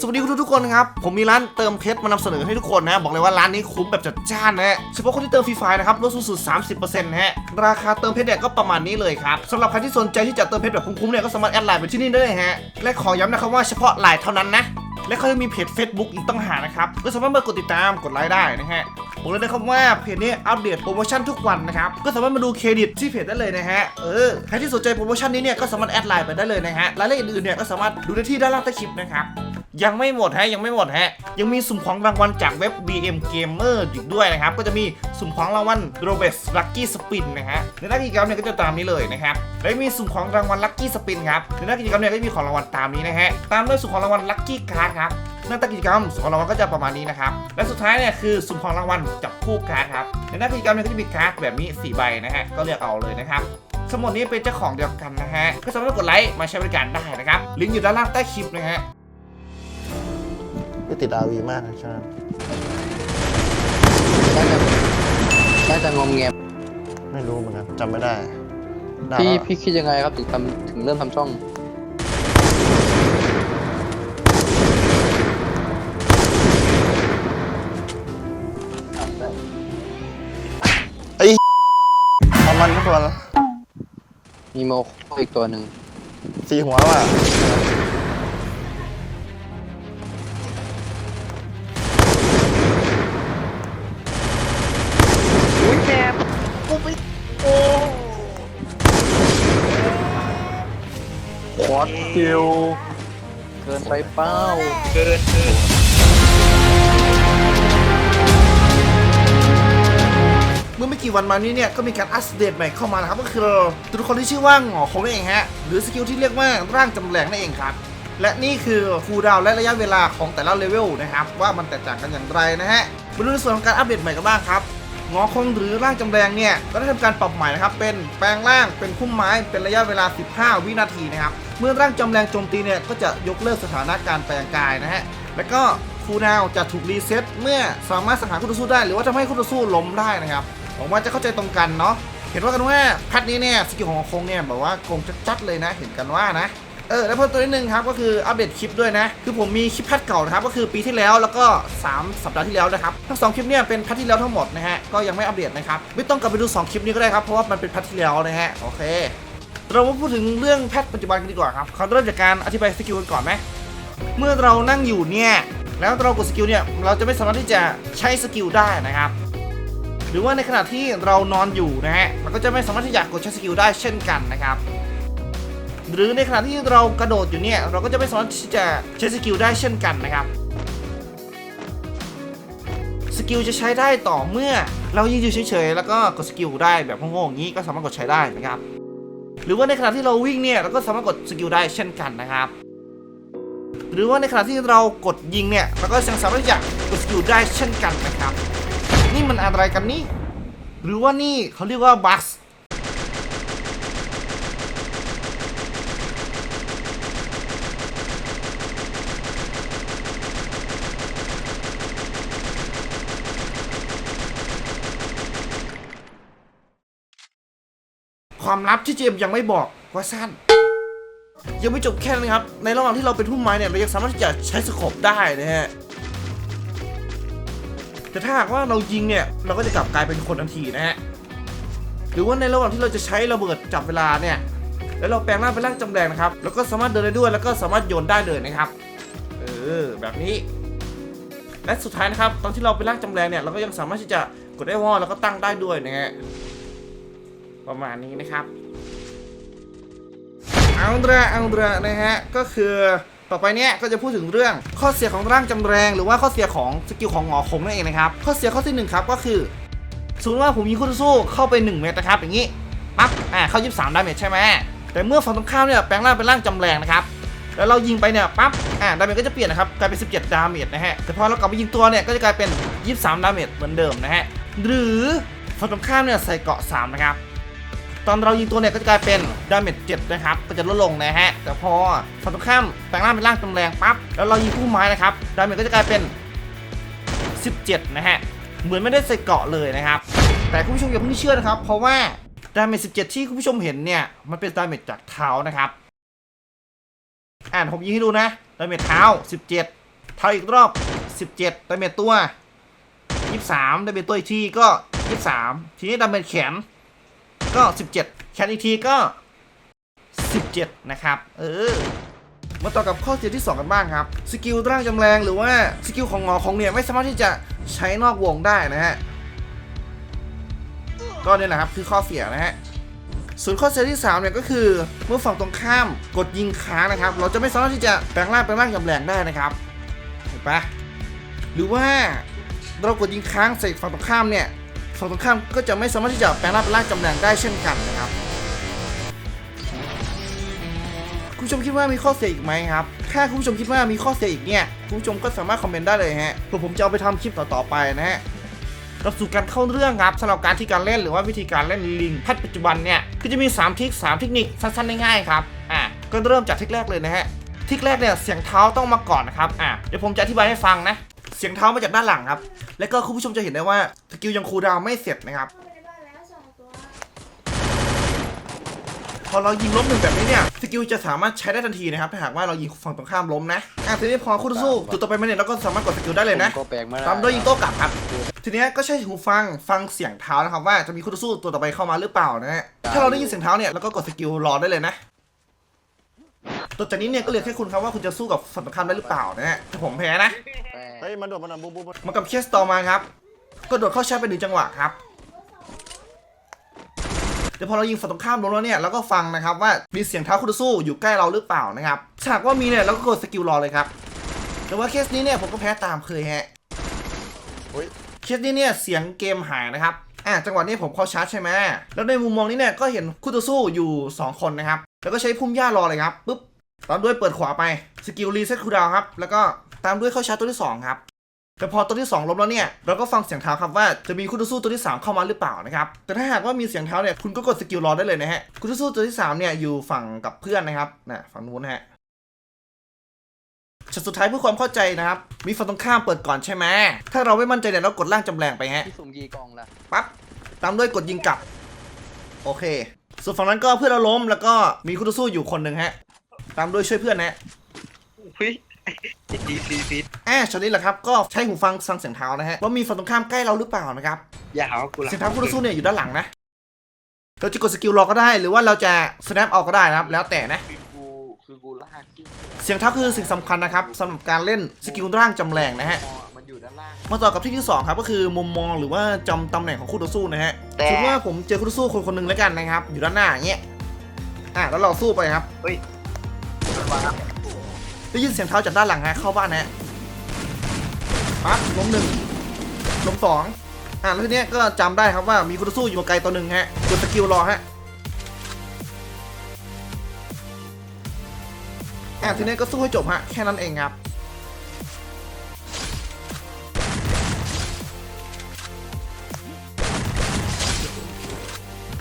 สวัสดีคุณทุกคนครับ ผมมีร้านเติมเพชรมานำเสนอให้ทุกคนนะ บอกเลยว่าร้านนี้คุ้มแบบจัดจ้านนะฮะเฉพาะคนที่เติมฟรีไฟล์นะครับลดสูงสุด 30%นะฮะราคาเติมเพชรเนี่ยก็ประมาณนี้เลยครับสำหรับใครที่สนใจที่จะเติมเพชรแบบคุ้มๆเนี่ยก็สามารถแอดไลน์ไปที่นี่ได้เลยฮะและขอย้ำนะครับว่าเฉพาะไลน์เท่านั้นนะและเขายังมีเพจ Facebook อีกต้องหานะครับก็สามารถมากดติดตามกดไลค์ได้นะฮะบอกเลยนะครับว่าเพจนี้อัปเดตโปรโมชั่นทุกวันนะครับ ก็สามารถมาดูเครดิตที่เพจได้เลยนะฮะ เออ ใครที่สนใจโปรโมชั่นนี้เนี่ยก็สามารถแอดไลน์ไปได้เลยนะฮะ รายละเอียดอื่นๆเนี่ยก็สามารถดูได้ที่ด้านล่างใต้คลิปนะครับ ยังไม่หมดฮะยังไม่หมดฮะ ยังมีสุ่มของรางวัลจากเว็บ BM Gamer อีกด้วยนะครับ ก็จะมีสุ่มของรางวัล r o b e s Lucky Spin นะฮะในหน้ากิจกรรมเนี่ยก็จะตามนี้เลยนะครับและมีสุ่มของรางวัล Lucky Spin ครับในหน้ากิจกรรมเนี่ยก็จะมีของรางวัลตามนี้นะฮะตามด้วยสุ่มของรางวัล Lucky Card ครับหน้าตกิจกรรมสุ่มของรางวัลก็จะประมาณนี้นะครับ และสุดท้ายเนี่ยคือสุ่มของรางวัลจับคู่การ์ดครับในหน้ากิจกรรมเนี่ยก็จะมีการ์ดแบบนี้4ใบนะฮะก็เลือกเอาเลยนะครับทั้งหมดนี้เป็นเจ้าของเดียวกันนะฮะก็สามารถกดไลค์มาใช้บริการได้นะครับลิงก์อยู่ด้านล่างใต้คลิปนะฮะ ไม่ติดอาวีมากนะใช่ไหมน่าจะน่าจะงอมแงมไม่รู้เหมือนกันจำไม่ได้นานพี่แล้วพี่คิดยังไงครับถึงทำถึงเริ่มทำช่อง เอามันทุกตัวละมีโมโคอีกตัวหนึ่งสีหัวว่ะ อสคิว เกินไปเป้า เกินเกินเมื่อไม่กี่วันมานี้เนี่ยก็มีการอัปเดตใหม่เข้ามานะครับก็คือตัวละครที่ชื่อว่าหงอคงนั่นเองฮะหรือสกิลที่เรียกว่าร่างจำแรงนั่นเองครับ และนี่คือคูลดาวและระยะเวลาของแต่ละเลเวลนะครับว่ามันแตกต่างกันอย่างไรนะฮะมาดูในส่วนของการอัปเดตใหม่กันบ้างครับงอคงหรือร่างจำแรงเนี่ยก็ได้ทำการปรับใหม่นะครับเป็นแปลงร่างเป็นพุ่มไม้เป็นระยะเวลา 15 วินาทีนะครับ เมื่อร่างจำแรงโจมตีเนี่ยก็จะยกเลิกสถานะการแปลงกายนะฮะ แล้วก็คูลดาวจะถูกรีเซ็ตเมื่อสามารถสังหารคู่ต่อสู้ได้ หรือว่าทำให้คู่ต่อสู้ล้มได้นะครับหวังว่าจะเข้าใจตรงกันเนาะเห็นว่ากันว่าแพทนี้เนี่ยสกิลของงคงเนี่ยแบบว่าโกงจัดๆเลยนะ เห็นกันว่านะเออแล้วเพิ่มตัวนิดนึงครับก็คืออัปเดตคลิปด้วยนะ คือผมมีคลิปแพทเก่านะครับก็คือปีที่แล้วแล้วก็ 3 สัปดาห์ที่แล้วนะครับทั้งสองคลิปเนี่ยเป็นแพทที่แล้วทั้งหมดนะฮะก็ยังไม่อัปเดตนะครับไม่ต้องกลับไปดู 2 คลิปนี้ก็ได้ครับเพราะว่ามันเป็นแพทที่แล้วนะฮะโอเค เรามาพูดถึงเรื่องแพทปัจจุบันกันดีกว่าครับเขาเริ่มจากการอธิบายสกิลกันก่อนไหมเมื่อเรานั่งอยู่เนี่ยแล้วเรากดสกิลเนี่ยเราจะไม่สามารถที่จะใช้สกิลได้นะครับ หรือว่าในขณะที่เรานอนอยู่นะฮะมันก็จะไม่สามารถที่จะกดใช้สกิลได้เช่นกันนะครับหรือในขณะที่เรากระโดดอยู่เนี่ยเราก็จะไม่สามารถที่จะใช้สกิลได้เช่นกันนะครับสกิลจะใช้ได้ต่อเมื่อเรายืนอยู่เฉยๆแล้วก็กดสกิลได้แบบโง่ๆอย่างนี้ก็สามารถกดใช้ได้นะครับ หรือว่าในขณะที่เราวิ่งเนี่ยเราก็สามารถกดสกิลได้เช่นกันนะครับ หรือว่าในขณะที่เรากดยิงเนี่ยเราก็ยังสามารถที่จะกดสกิลได้เช่นกันนะครับ นี่มันอะไรกันนี่หรือว่านี่เขาเรียกว่าบัส ความลับที่เจมยังไม่บอกว่าสั้น ยังไม่จบแค่นั้นครับ ในระหว่างที่เราเป็นผู้ไม้เนี่ยเรายังสามารถที่จะใช้สโคปได้นะฮะแต่ถ้าหากว่าเรายิงเนี่ยเราก็จะกลับกลายเป็นคนทันทีนะฮะหรือว่าในระหว่างที่เราจะใช้ระเบิดจับเวลาเนี่ยแล้วเราแปลงร่างเป็นร่างจำแรงนะครับแล้วก็สามารถเดินได้ด้วยแล้วก็สามารถโยนได้เลยนะครับเออแบบนี้ และสุดท้ายนะครับตอนที่เราเป็นร่างจำแรงเนี่ยเราก็ยังสามารถที่จะกดได้วอลแล้วก็ตั้งได้ด้วยนะฮะ ประมาณนี้นะครับเอาละเอาละนะฮะก็คือต่อไปเนี้ยก็จะพูดถึงเรื่องข้อเสียของร่างจำแรง หรือว่าข้อเสียของสกิลของหงอคงนั่นเองนะครับข้อเสียข้อที่หนึ่งครับก็คือสมมติว่าผมยิงคู่ต่อสู้เข้าไป1เมตรนะครับอย่างนี้ปั๊บอ่าเข้า23ดาเมจใช่ไหมแต่เมื่อฝั่งตรงข้ามเนี่ยแปลงร่างเป็นร่างจำแรงนะครับแล้วเรายิงไปเนี่ยปั๊บอ่าดาเมจก็จะเปลี่ยนนะครับกลายเป็น 17 ดาเมจนะฮะแต่พอเรากลับไปยิงตัวเนี่ยก็จะกลายเป็น 23 ดาเมจเหมือนเดิมนะฮะหรือฝั่งตรงข้ามเนี่ยใส่เกาะ3นะครับ ตอนเรายิงตัวเนี่ยก็จะกลายเป็นดาเมจ7นะครับก็จะลดลงนะฮะแต่พอฝั่งตรงข้ามแปลงร่างเป็นร่างจำแรงปั๊บแล้วเรายิงคู่ไม้นะครับดาเมจก็จะกลายเป็น 17 นะฮะเหมือนไม่ได้ใส่เกาะเลยนะครับ แต่คุณผู้ชมอย่าเพิ่งเชื่อนะครับ เพราะว่าดาเมจ17 ที่คุณผู้ชมเห็นเนี่ย มันเป็นดาเมจจากเท้านะครับ อ่านผมยิงให้ดูนะดาเมจเท้า 17 เท่าอีกรอบ 17ดาเมจตัว 23ดาเมจตัวอีกทีก็ 23 ทีนี้ดาเมจแขน ก็ 17แขนอีกทีก็ 17 นะครับ เออ มาต่อกับข้อเสียที่ 2 กันบ้างครับ สกิลร่างจำแรงหรือว่าสกิลของงอของเนี่ยไม่สามารถที่จะใช้นอกวงได้นะฮะ ก็เนี่ยแหละครับคือข้อเสียนะฮะส่วนข้อเสียที่ 3 เนี่ยก็คือ เมื่อฝั่งตรงข้ามกดยิงค้างนะครับ เราจะไม่สามารถที่จะแปลงร่างเป็นร่างจำแรงได้นะครับ เห็นปะหรือว่าเรากดยิงค้างใส่ฝั่งตรงข้ามเนี่ย ฝั่งตรงข้ามก็จะไม่สามารถที่จะแปลงร่างเป็นร่างจำแรงได้เช่นกันนะครับ คุณผู้ชมคิดว่ามีข้อเสียอีกไหมครับ ถ้าคุณผู้ชมคิดว่ามีข้อเสียอีกเนี่ย คุณผู้ชมก็สามารถคอมเมนต์ได้เลยฮะเพื่อผมจะเอาไปทำคลิปต่อๆไปนะฮะเราสู่การเข้าเรื่องครับสำหรับการที่การเล่นหรือว่าวิธีการเล่นลิงพัดปัจจุบันเนี่ยก็จะมี 3ทริค3เทคนิคสั้นๆง่ายๆครับ อะ ก็เริ่มจากทริคแรกเลยนะฮะทริคแรกเนี่ยเสียงเท้าต้องมาก่อนนะครับ อะ เดี๋ยวผมจะอธิบายให้ฟังนะ เสียงเท้ามาจากด้านหลังครับ แล้วก็คุณผู้ชมจะเห็นได้ว่าสกิลยังคูลดาวน์ไม่เสร็จนะครับ เข้าไปในบ้านแล้วสองตัวพอเรายิงล้มหนึ่งแบบนี้เนี่ยสกิลจะสามารถใช้ได้ทันทีนะครับถ้าหากว่าเรายิงฝั่งตรงข้ามล้มนะอะทีนี้พอคู่ต่อสู้จุดต่อไปมาเนี่ยเราก็สามารถกดสกิลได้เลยนะผมก็แปลงไม่ได้ตามด้วยยิงโต้กลับครับ ทีเนี้ยก็ใช้หูฟังฟังเสียงเท้านะครับว่าจะมีคู่ต่อสู้ตัวต่อไปเข้ามาหรือเปล่านะฮะถ้าเราได้ยินเสียงเท้าเนี่ยเราก็กดสกิลรอได้เลยนะตัวจากนี้เนี่ยก็เหลือแค่คุณครับว่าคุณจะสู้กับฝั่งตรงข้ามได้หรือเปล่านะฮะถ้าผมแพ้นะแปลงเฮ้ย มันโดดมันโดดบูบูบูมากับเคสต่อมาครับก็โดดเข้าชาร์จไปหนึ่งจังหวะครับเดี๋ยวพอเรายิงฝั่งตรงข้ามลงแล้วเนี่ยเราก็ฟังนะครับว่ามีเสียงเท้าคู่ต่อสู้อยู่ใกล้เราหรือเปล่านะครับถ้าหากว่ามีเนี่ยเราก็กดสกิลรอเลยครับแต่ว่าเคสนี้เนี่ยผมก็แพ้ตามเคยฮะเฮ้ยเคสนี้เนี่ยเสียงเกมหายนะครับอะจังหวะนี้ผมเข้าชาร์จใช่ไหมแล้วในมุมมองนี้เนี่ยก็เห็นคู่ต่อสู้อยู่ 2 คนนะครับ แล้วก็ใช้พุ่มหญ้ารอเลยครับปุ๊บ ตามด้วยเปิดขวาไปสกิลรีเซ็ตคูลดาวน์ครับ แล้วก็ตามด้วยเข้าชาร์จตัวที่ 2 ครับแต่พอตัวที่ 2ล้มแล้วเนี่ย เราก็ฟังเสียงเท้าครับว่าจะมีคู่ต่อสู้ตัวที่ 3 เข้ามาหรือเปล่านะครับ แต่ถ้าหากว่ามีเสียงเท้าเนี่ยคุณก็กดสกิลรอได้เลยนะฮะคู่ต่อสู้ตัวที่3เนี่ยอยู่ฝั่งกับเพื่อนนะครับนะฝั่งนู้นนะฮะช็อตสุดท้ายเพื่อความเข้าใจนะครับ มีฝั่งตรงข้ามเปิดก่อนใช่ไหมถ้าเราไม่มั่นใจเนี่ยเรากดล่างจำแรงไปฮะพี่สุ่มกี่กล่องล่ะปั๊บตามด้วยกดยิงกลับ โอเค ส่วนฝั่งนั้นก็เพื่อนเราล้มแล้วก็มีคู่ต่อสู้อยู่คนหนึ่งฮะ ตามด้วยช่วยเพื่อนนะเฮ้ยดีซีฟิตอ่าช็อตนี้แหละครับ ก็ใช้หูฟังฟังเสียงเท้านะฮะว่ามีฝั่งตรงข้ามใกล้เราหรือเปล่านะครับ อย่าหาว่ากูละเสียงเท้าคู่ต่อสู้เนี่ยอยู่ด้านหลังนะ เราจะกดสกิลรอก็ได้ หรือว่าเราจะ snap เอาก็ได้นะครับ แล้วแต่นะ คือกูคือกูลากขึ้นเสียงเท้าคือสิ่งสำคัญนะครับสำหรับการเล่นสกิลร่างจำแรงนะฮะมอมันอยู่ด้านล่าง มาต่อกับที่ที่สองครับก็คือมุมมองหรือว่าจำตำแหน่งของคู่ต่อสู้นะฮะแต่ สมมติว่าผมเจอคู่ต่อสู้คนคนหนึ่งแล้วกันนะครับ อยู่ด้านหน้าอย่างเงี้ย อะแล้วเราสู้ไปครับมันวาง ได้ยินเสียงเท้าจากด้านหลังฮะเข้าบ้านฮะปั๊บล้มหนึ่งล้มสองอะแล้วทีเนี้ยก็จำได้ครับว่ามีคู่ต่อสู้อยู่ไกลตัวหนึ่งฮะกดสกิลรอฮะอะทีเนี้ยก็สู้ให้จบฮะแค่นั้นเองครับ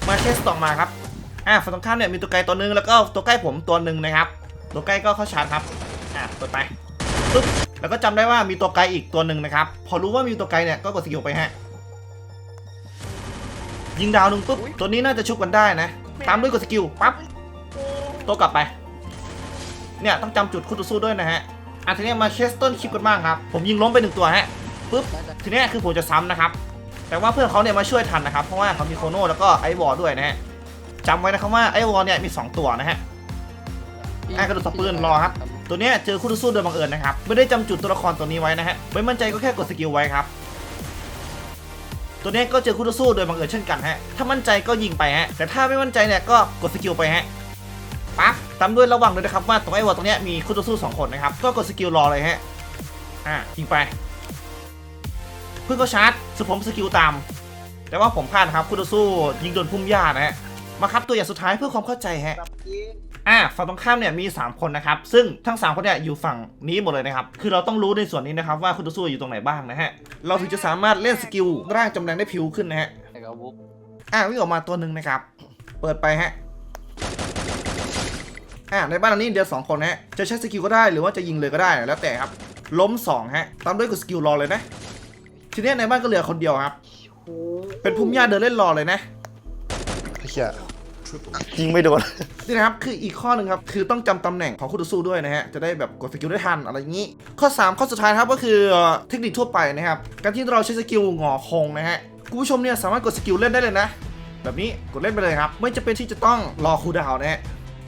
มาเคสต่อมาครับอ่าฝั่งตรงข้ามเนี่ยมีตัวไกลตัวหนึ่งแล้วก็ตัวใกล้ผมตัวหนึ่งนะครับ ตัวใกล้ก็เข้าชาร์จครับ อ่าเปิดไปปึ๊บแล้วก็จำได้ว่ามีตัวไกลอีกตัวหนึ่งนะครับ พอรู้ว่ามีตัวไกลเนี่ยก็กดสกิลไปฮะ ยิงดาวหนึ่งปุ๊บ ตัวนี้น่าจะชุบกันได้นะ ตามด้วยกดสกิลปั๊บ ตัวกลับไป เนี่ยต้องจำจุดคู่ต่อสู้ด้วยนะฮะอะทีนี้มาเคสต้นคลิปกันบ้างครับ ผมยิงล้มไปหนึ่งตัวฮะปุ๊บน่าจะทีเนี้ยคือผมจะซ้ำนะครับ แต่ว่าเพื่อนเขาเนี่ยมาช่วยทันนะครับ เพราะว่าเขามีโคโน่แล้วก็ไอวอลด้วยนะฮะจำไว้นะครับว่าไอวอลเนี่ยมี 2 ตัวนะฮะ อะกระโดดสปืนรอครับ ตัวเนี้ยเจอคู่ต่อสู้โดยบังเอิญนะครับ ไม่ได้จำจุดตัวละครตัวนี้ไว้นะฮะ ไม่มั่นใจก็แค่กดสกิลไว้ครับ ตัวเนี้ยก็เจอคู่ต่อสู้โดยบังเอิญเช่นกันฮะ ถ้ามั่นใจก็ยิงไปฮะ แต่ถ้าไม่มั่นใจเนี่ยก็กดสกิลไปฮะ ปั๊บตามด้วยระวังด้วยนะครับว่าตรงไอ้วอตรงเนี้ยมีคู่ต่อสู้สองคนนะครับ ก็กดสกิลรอเลยฮะ อะยิงไป เพื่อนก็ชาร์จสุดผมสกิลตาม แต่ว่าผมพลาดนะครับคู่ต่อสู้ยิงโดนพุ่มหญ้านะฮะ มาครับตัวอย่างสุดท้ายเพื่อความเข้าใจฮะกับยิง อ่าฝั่งตรงข้ามเนี่ยมี 3 คนนะครับ ซึ่งทั้ง 3 คนเนี่ยอยู่ฝั่งนี้หมดเลยนะครับ คือเราต้องรู้ในส่วนนี้นะครับว่าคุณต่อสู้อยู่ตรงไหนบ้างนะฮะ เราถึงจะสามารถเล่นสกิลร่างจำแรงได้ผิวขึ้นนะฮะแต่ก็บุ๊กอ่าวิ่งออกมาตัวหนึ่งนะครับ เปิดไปฮะอ่าในบ้านหลังนี้เดียวสองคนฮะ จะใช้สกิลก็ได้หรือว่าจะยิงเลยก็ได้แล้วแต่ครับ ล้ม2ฮะ ตามด้วยกดสกิลรอเลยนะ ทีนี้ในบ้านก็เหลือคนเดียวครับ เป็นพุ่มหญ้าเดินเล่นรอเลยนะ ไอ้เหี้ย ยิงไม่โดน นี่นะครับ คืออีกข้อหนึ่งครับ คือต้องจำตำแหน่งของคู่ต่อสู้ด้วยนะฮะ จะได้แบบกดสกิลได้ทันอะไรอย่างนี้ ข้อ 3 ข้อสุดท้ายนะครับก็คือเอ่อเทคนิคทั่วไปนะครับ การที่เราใช้สกิลหงอคงนะฮะคุณผู้ชมเนี่ยสามารถกดสกิลเล่นได้เลยนะ แบบนี้กดเล่นไปเลยครับ ไม่จำเป็นที่จะต้องรอคูลดาวน์นะฮะ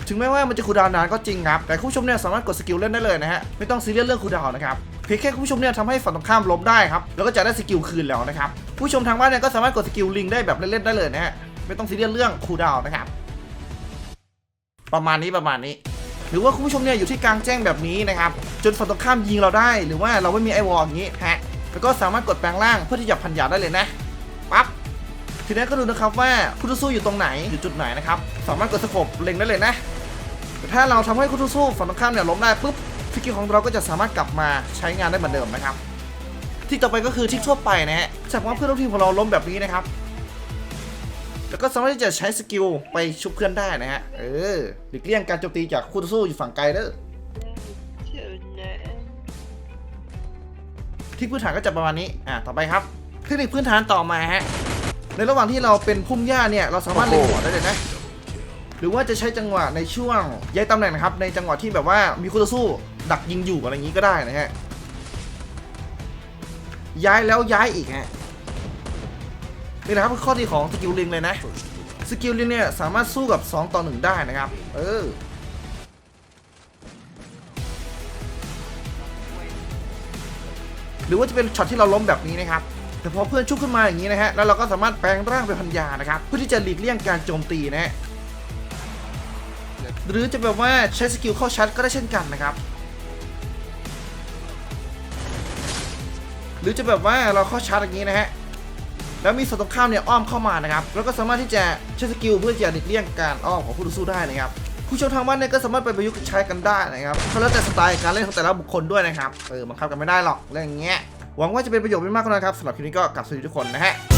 ถึงแม้ว่ามันจะคูลดาวน์นานก็จริงครับ แต่คุณผู้ชมเนี่ยสามารถกดสกิลเล่นได้เลยนะฮะ ไม่ต้องซีเรียสเรื่องคูลดาวน์นะครับเพียงแค่คุณผู้ชมเนี่ยทำให้ฝั่งตรงข้ามล้มได้ครับ แล้วก็จะได้สกิลคืนแล้วนะครับ ผู้ชมทางบ้านเนี่ยก็สามารถกดสกิลลิงได้แบบเล่นๆได้เลยนะฮะ ไม่ต้องซีเรียสเรื่องคูลดาวน์นะครับ ประมาณนี้ประมาณนี้ หรือว่าคุณผู้ชมเนี่ยอยู่ที่กลางแจ้งแบบนี้นะครับจนฝั่งตรงข้ามยิงเราได้ หรือว่าเราไม่มีไอวอลอย่างนี้ฮะแล้วก็สามารถกดแปลงร่างเพื่อที่จะพันยาได้เลยนะปั๊บทีนี้ก็ดูนะครับว่าคู่ต่อสู้อยู่ตรงไหนอยู่จุดไหนนะครับสามารถกดสกบเล็งได้เลยนะแต่ถ้าเราทำให้คู่ต่อสู้ฝั่งตรงข้ามเนี่ยล้มได้ปุ๊บสกิลของเราก็จะสามารถกลับมาใช้งานได้เหมือนเดิมนะครับที่ต่อไปก็คือที่ทั่วไปนะฮะจากว่าเพื่อนร่วมทีมของเราล้มแบบนี้นะครับ แล้วก็สามารถที่จะใช้สกิลไปชุบเพื่อนได้นะฮะ เออหลีกเลี่ยงการโจมตีจากคู่ต่อสู้อยู่ฝั่งไกลเด้อที่พื้นฐานก็จะประมาณนี้ อะ ต่อไปครับ เทคนิคพื้นฐานต่อมาฮะ ในระหว่างที่เราเป็นพุ่มหญ้าเนี่ย เราสามารถเล็งหัวได้เลยนะ หรือว่าจะใช้จังหวะในช่วงย้ายตำแหน่งนะครับ ในจังหวะที่แบบว่ามีคู่ต่อสู้ ดักยิงอยู่อะไรอย่างนี้ก็ได้นะฮะ ย้ายแล้วย้ายอีกฮะ นี่นะครับคือข้อดีของสกิลลิงเลยนะสกิลลิงเนี่ยสามารถสู้กับ 2 ต่อ 1 ได้นะครับ เออหรือว่าจะเป็นช็อตที่เราล้มแบบนี้นะครับ แต่พอเพื่อนชุบขึ้นมาอย่างนี้นะฮะ แล้วเราก็สามารถแปลงร่างเป็นพันยานะครับ เพื่อที่จะหลีกเลี่ยงการโจมตีนะฮะ หรือจะแบบว่าใช้สกิลเข้าชัดก็ได้เช่นกันนะครับ หรือจะแบบว่าเราเข้าชาร์จอย่างนี้นะฮะ แล้วมีศัตรูตรงข้ามเนี่ยอ้อมเข้ามานะครับแล้วก็สามารถที่จะใช้สกิลเพื่อจะหลีกเลี่ยงการอ้อมของผู้ต่อสู้ได้นะครับผู้ชมทางบ้านเนี่ยก็สามารถไปประยุกต์ใช้กันได้นะครับก็แล้วแต่สไตล์การเล่นของแต่ละบุคคลด้วยนะครับเออบังคับกันไม่ได้หรอกเรื่องอย่างเงี้ยหวังว่าจะเป็นประโยชน์ไม่มากก็นะครับสำหรับคลิปนี้ก็กลับสวัสดีทุกคนนะฮะ